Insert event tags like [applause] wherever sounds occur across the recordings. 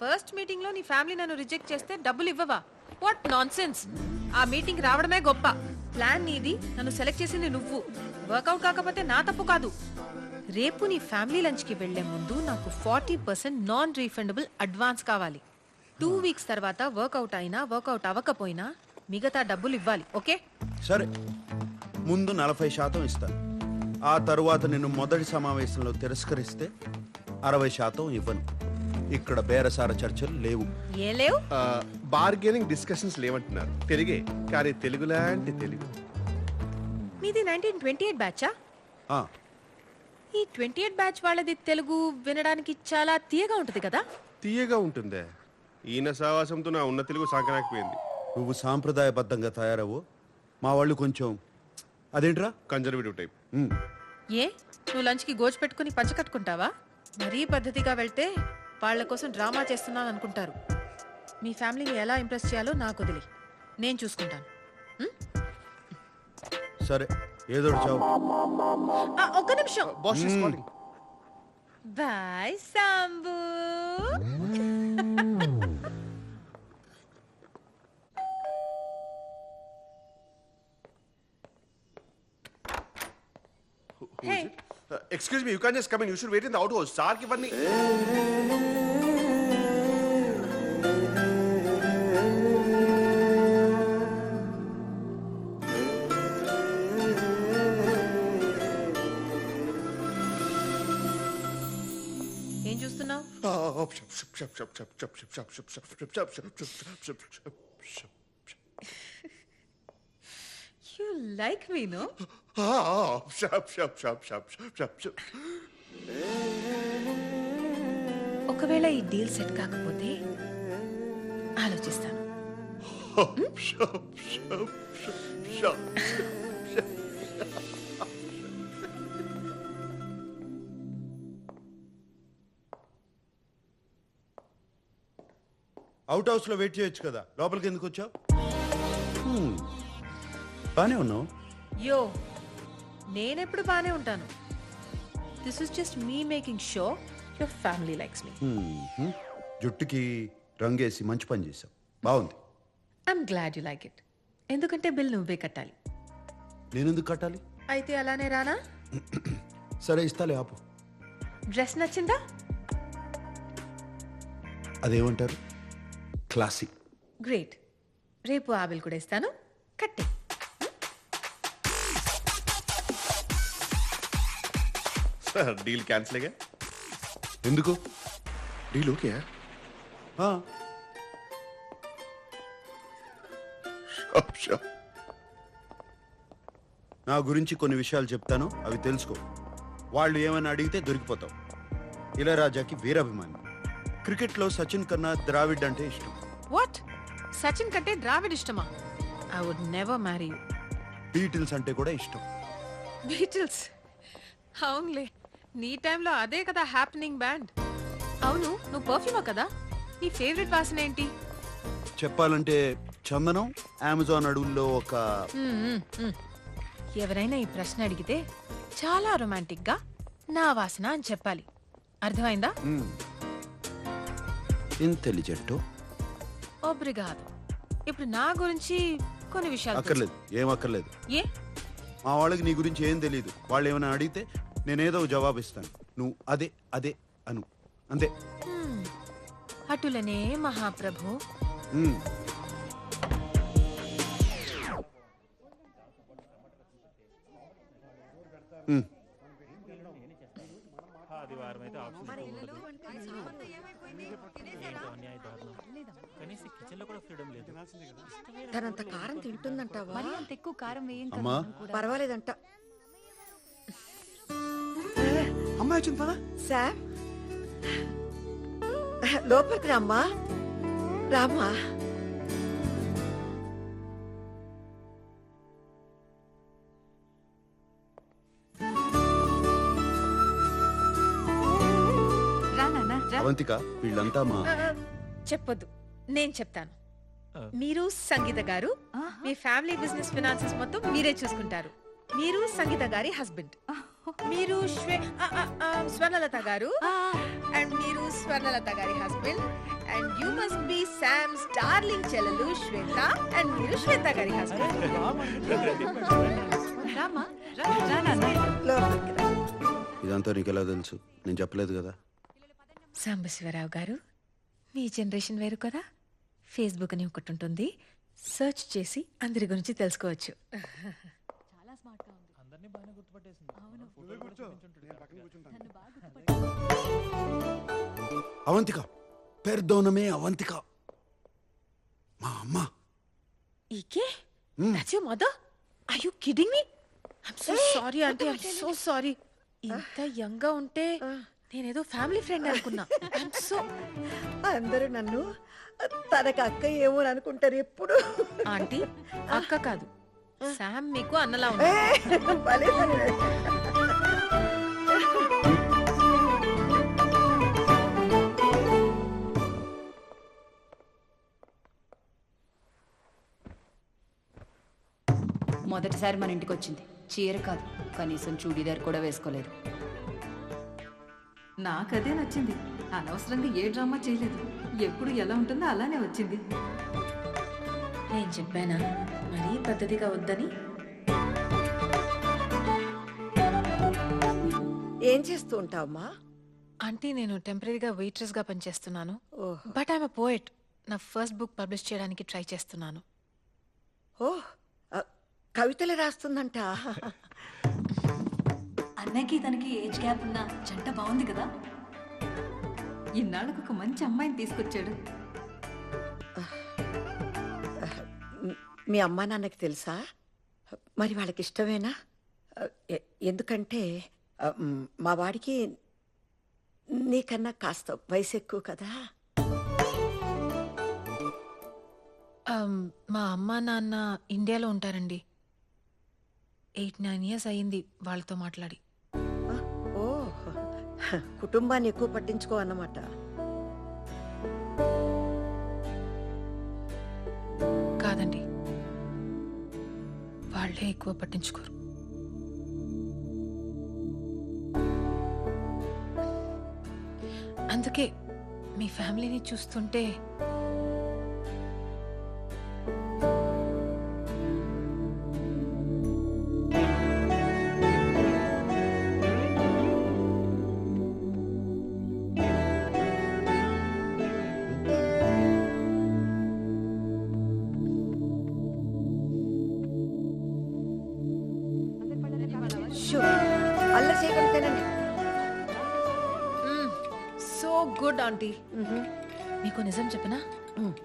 First మీటింగ్లో నీ family నన్ను రిజెక్ట్ చేస్తే డబ్బులు ఇవ్వవా? వాట్ నాన్ ఆ మీటింగ్ రావడమే గొప్ప. ప్లాన్ నీది నన్ను సెలెక్ట్ చేసింది నువ్వు. వర్కౌట్ కాకపోతే నా తప్పు కాదు. రేపు నీ ఫ్యామిలీ లంచ్కి వెళ్ళే ముందు నాకు forty percent non refundable advance కావాలి. టూ వీక్స్ తర్వాత వర్కౌట్ అయినా వర్కౌట్ అవ్వకపోయినా మిగతా డబ్బులు ఇవ్వాలి ఓకే? సరే. ముందు నలభై శాతం ఇస్తాను ఆ తరువాత నిన్ను మొదటి సమావేశంలో తిరస్కరిస్తే అరవై శాతం ఇవ్వను. ఇక్కడ బేరసార చర్చలు లేవు. ఏం లేవు? బార్గెనింగ్ డిస్కషన్స్ లేవంటున్నారు. తెలుగే కానీ తెలుగు లాంటి తెలుగు. మీది నైన్టీన్ ట్వంటీ ఎయిట్ బ్యాచా ఆ, ఈ ట్వంటీ ఎయిట్ బ్యాచ్ వాళ్ళది తెలుగు వినడానికి చాలా తీయగా ఉంటది కదా? తీయగా ఉంటుందే. ఈయన సావాసంతో నా ఉన్న తెలుగు సాగనాకపోయింది నువ్వు సాంప్రదాయబద్ధంగా తయారవు మా వాళ్ళు కొంచెం అదేంట్రా? కన్జర్వేటివ్ టైప్ ఉమ్, ఏ? నువ్వు లంచ్కి గోజు పెట్టుకుని పంచ కట్టుకుంటావా? మరీ పద్ధతిగా వెళ్తే వాళ్ళ కోసం డ్రామా చేస్తున్నాను అనుకుంటారు. మీ ఫ్యామిలీని ఎలా ఇంప్రెస్ చేయాలో నాకు వదిలి. నేను చూసుకుంటాను. సరే ఏదో చావు. ఒక్క నిమిషం. Boss boy Sambu. Hey. Excuse me you can just come in you should wait in the out house సార్కి ఇవన్నీ ఏం చూస్తున్నావు యు లైక్ మీ నో? ఒకవేళ ఈ డీల్ సెట్ కాకపోతే ఆలోచిస్తాను. అవుట్ హౌస్లో వెయిట్ చేయొచ్చు కదా. లోపలికి ఎందుకు వచ్చావు? బానే ఉన్నావు. యో నేనెప్పుడు బానే ఉంటాను. This is just me making show your family likes me. జుట్టుకి రంగేసి మంచి పని చేసావు బాగుంది. I'm glad you like it ఎందుకంటే బిల్ నువ్వే కట్టాలి. నేనెందుకు కట్టాలి? అయితే అలానే రానా? సరే ఇస్తాలే ఆపు. డ్రెస్ నచ్చిందా? అదేమంటారు? క్లాసిక్. గ్రేట్ రేపు ఆ బిల్ కూడా ఇస్తాను. కట్టే. డీల్ క్యాన్సిల్ అయ్యా. ఎందుకు? డీల్ ఓకే నా గురించి కొన్ని విషయాలు చెప్తాను అవి తెలుసుకో. వాళ్ళు ఏమైనా అడిగితే దొరికిపోతావు. ఇళయరాజాకి వీరాభిమాని. క్రికెట్లో సచిన్ కన్నా ద్రావిడ్ అంటే ఇష్టం. వాట్ సచిన్ కంటే ద్రావిడ్ ఇష్టమా? I would never marry you Beatles అంటే కూడా ఇష్టం. బీటిల్స్? అవునులే. నీ టైంలో అదే కదా హ్యాపెనింగ్ బ్యాండ్ అవును నువ్వు పర్ఫ్యూమా కదా? నీ ఫేవరెట్ వాసన ఏంటి? చెప్పాలంటే చందనం అమెజాన్ అడవుల్లో ఒక మ్మ్, మ్మ్, మ్మ్. ఎవరైనా ఈ ప్రశ్న అడిగితే చాలా రొమాంటిక్గా నా వాసన అని చెప్పాలి. అర్థమైందా? ఇంటెలిజెంట్? ఒబ్రిగాదు ఇప్పుడు నా గురించి కొన్ని విషయాలు తెలుసు. అక్కర్లేదు ఏం అక్కర్లేదు. ఏ? మా వాళ్ళకి నీ గురించి ఏం తెలియదు వాళ్ళు ఏమైనా అడిగితే నేనేదో జవాబు ఇస్తాను నువ్వు అదే అదే అను అంతే. అటులనే మహాప్రభు ఉమ్. ఉమ్. ఆదివారం అయితే ఆప్షన్ ఏంటో అన్యాయ దారుణం కనీసం కిచెన్లో కూడా ఫ్రీడమ్ లేదు తనంత కారం తింటుందంటావా మరి అంత ఎక్కువ కారం వేయం కదా అమ్మా. పర్వాలేదంట అమ్మాయి వచ్చింది పదా? శామ్ లోపలికి రామ్మా. రామ్మా. అవంతిక వీళ్ళంతా మా చెప్పొద్దు. నేను చెప్తాను. మీరు సంగీత గారు మీ ఫ్యామిలీ బిజినెస్ ఫినాన్సెస్ మొత్తం మీరే చూసుకుంటారు. మీరు సంగీత గారి హస్బెండ్. మీరు శ్వే ఆ, ఆ, ఆ, స్వర్ణలత గారు. అండ్ మీరు స్వర్ణలత గారి హస్బెండ్. ప్రోగ్రామ్స్ డార్లింగ్ చెల్లెలు శ్వేత. అండ్ మీరు శ్వేత గారి హస్బెండ్. ఇదంతా నీకు ఎలా తెలుసు? నేను చెప్పలేదు కదా. సాంబశివరావు గారు మీ జనరేషన్ వేరు కదా. ఫేస్బుక్ అని ఒకటి ఉంటుంది. సెర్చ్ చేసి అందరి గురించి తెలుసుకోవచ్చు. అవంతిక పెర్దోనమే అవంతిక. మా అమ్మ. ఈకే. That's your mother are you kidding me I'm so sorry అంటే ఐమ్ సో సారీ ఇంత యంగ్గా ఉంటే నేనేదో ఫ్యామిలీ ఫ్రెండ్ అనుకున్నా. ఐమ్ సో అందరూ నన్ను తనకు అక్క ఏమో అని అనుకుంటారు ఎప్పుడు. ఆంటీ అక్క కాదు. శామ్ మీకు అన్నలా ఉంది. మొదటిసారి మన ఇంటికి వచ్చింది. చీర కాదు కనీసం చూడీదార్ కూడా వేసుకోలేదు. నాకదే నచ్చింది. అనవసరంగా ఏ డ్రామా చేయలేదు. ఎప్పుడు ఎలా ఉంటుందో అలానే వచ్చింది. నేను చెప్పానా? మరీ పద్ధతిగా వద్దని? ఏం చేస్తూ ఉంటావమ్మా? ఆంటీ నేను టెంపరీగా వెయిట్రెస్గా పనిచేస్తున్నాను. ఓహ్. But I'm poet. నా ఫస్ట్ బుక్ పబ్లిష్ చేయడానికి ట్రై చేస్తున్నాను. ఓ ఆ, కవితలు రాస్తుందంట. అన్నయ్యకి తనకి ఏజ్ గ్యాప్ ఉన్న జంట బాగుంది కదా? ఇన్నాళ్ళకు ఒక మంచి అమ్మాయిని తీసుకొచ్చాడు. మ్- అమ్మా నాన్నకి తెలుసా? మరి వాళ్ళకి ఇష్టమేనా ఎందుకంటే మ్, వాడికి నీకన్నా కాస్త వయసు ఎక్కువ కదా మా అమ్మ నాన్న ఇండియాలో ఉంటారండి. ఎయిట్ నైన్ ఇయర్స్ అయ్యింది వాళ్ళతో మాట్లాడి. ఓ కుటుంబాన్ని ఎక్కువ పట్టించుకో అన్నమాట. కాదండి. వాళ్ళే ఎక్కువ పట్టించుకోరు. అందుకే మీ ఫ్యామిలీని చూస్తుంటే గుడ్ ఆంటీ. మీకు నిజం చెప్పనా?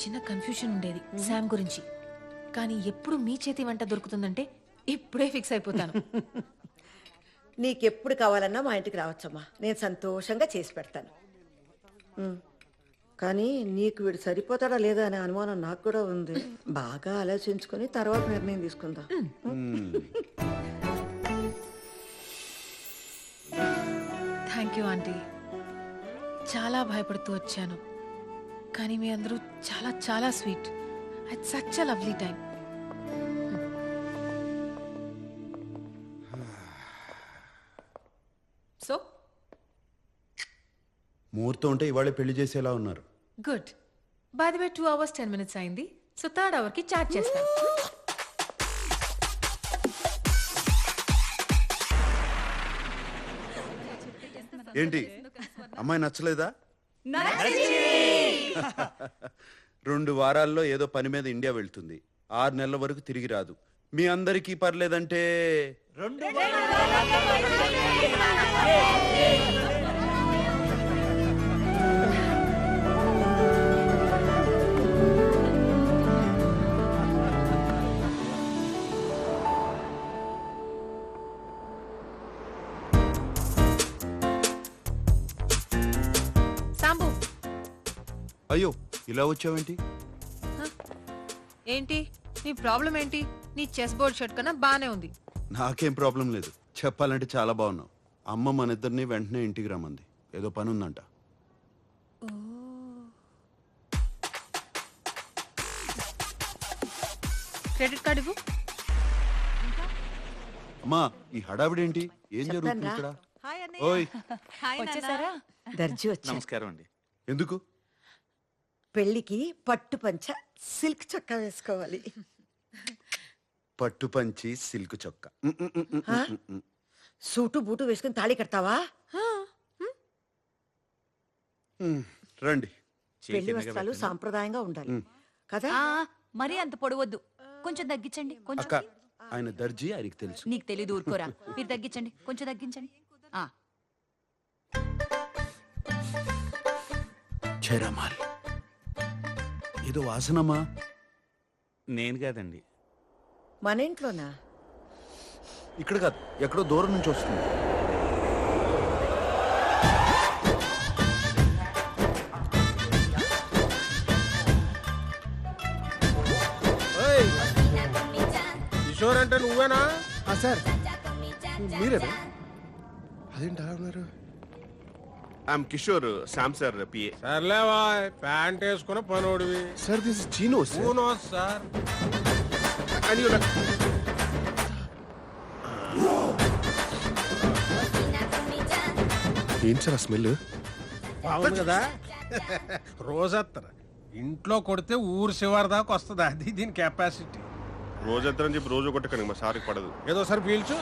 చిన్న కన్ఫ్యూషన్ ఉండేది శామ్ గురించి. కానీ ఎప్పుడు మీ చేతి వంట దొరుకుతుందంటే ఇప్పుడే ఫిక్స్ అయిపోతాను. [laughs] నీకెప్పుడు కావాలన్నా మా ఇంటికి రావచ్చమ్మా. నేను సంతోషంగా చేసి పెడతాను. కానీ నీకు వీడు సరిపోతాడా లేదా అనే అనుమానం నాకు కూడా ఉంది. బాగా ఆలోచించుకొని తర్వాత నిర్ణయం తీసుకుందాం. Thank you aunty. చాలా భయపడుతూ వచ్చాను. కానీ మీ అందరూ చాలా చాలా sweet. At such a lovely time so ముహూర్తం ఉంటే ఇవాళే పెళ్ళి చేసేలా ఉన్నారు. Good by the way two hours ten minutes అయింది. సో థర్డ్ అవర్కి చార్జ్ చేస్తాను ఏంటి? అమ్మాయి నచ్చలేదా? రెండు వారాల్లో ఏదో పని మీద ఇండియా వెళ్తుంది. ఆరు నెలల వరకు తిరిగి రాదు. మీ అందరికీ పర్లేదంటే సాంబు అయ్యో ఇలా వచ్చావేంటి? ఏంటి? నీ ప్రాబ్లం ఏంటి? నీ చెస్ బోర్డ్ షర్ట్ కన్నా బానే ఉంది. నాకేం ప్రాబ్లం లేదు. చెప్పాలంటే చాలా బాగున్నావు. అమ్మ మన ఇద్దరిని వెంటనే ఇంటికి రమ్మంది. ఏదో పని ఉందంట క్రెడిట్ కార్డ్ ఇవ్వు. అమ్మా ఈ హడావిడేంటి? ఏం జరుగుతుంది. ఇక్కడ? ఓయ్. వచ్చేసారా? దర్జీ వచ్చా నమస్కారం అండి. ఎందుకు? పెళ్ళికి పట్టు పంచ సిల్క్ చొక్కా వేసుకోవాలి. పట్టు పంచి సిల్క్ చొక్క. ఆ? సూటు బూటు వేసుకుని తాళి కడతావా? రండి. పెళ్ళి వస్త్రాలు సాంప్రదాయంగా ఉండాలి. కదా? ఆ, మరీ అంత పొడవద్దు. కొంచెం తగ్గించండి. కొంచెం అక్క ఆయన దర్జీ ఆయనకి తెలుసు. నీకు తెలీదు ఊరుకోరా. మీరు తగ్గించండి. కొంచెం తగ్గించండి. ఆ. చరమాల్. ఇది వాసనమా? నేను కాదండి. మన ఇంట్లోనా? ఇక్కడ కాదు ఎక్కడో దూరం నుంచి వస్తుంది. కిషోర్ అంటే నువ్వేనా? సార్. మీరేనా? అదేంటి అలా ఉన్నారు? I'm Kishore Shyam sir PA సర్లేవా pant వేసుకున్న పనోడివి. సార్ దిస్ జీనో సార్. ఊనో సార్. ఏంటి సార్ ఆ స్మెల్? బాగుంది కదా? రోజత్తర ఇంట్లో కొడితే ఊరు శివారు దాకా వస్తుంది? అది దీని కెపాసిటీ రోజంతా చెప్పి రోజు కొట్టకండి మా సార్కి పడదు. ఏదో సార్ పీల్చు.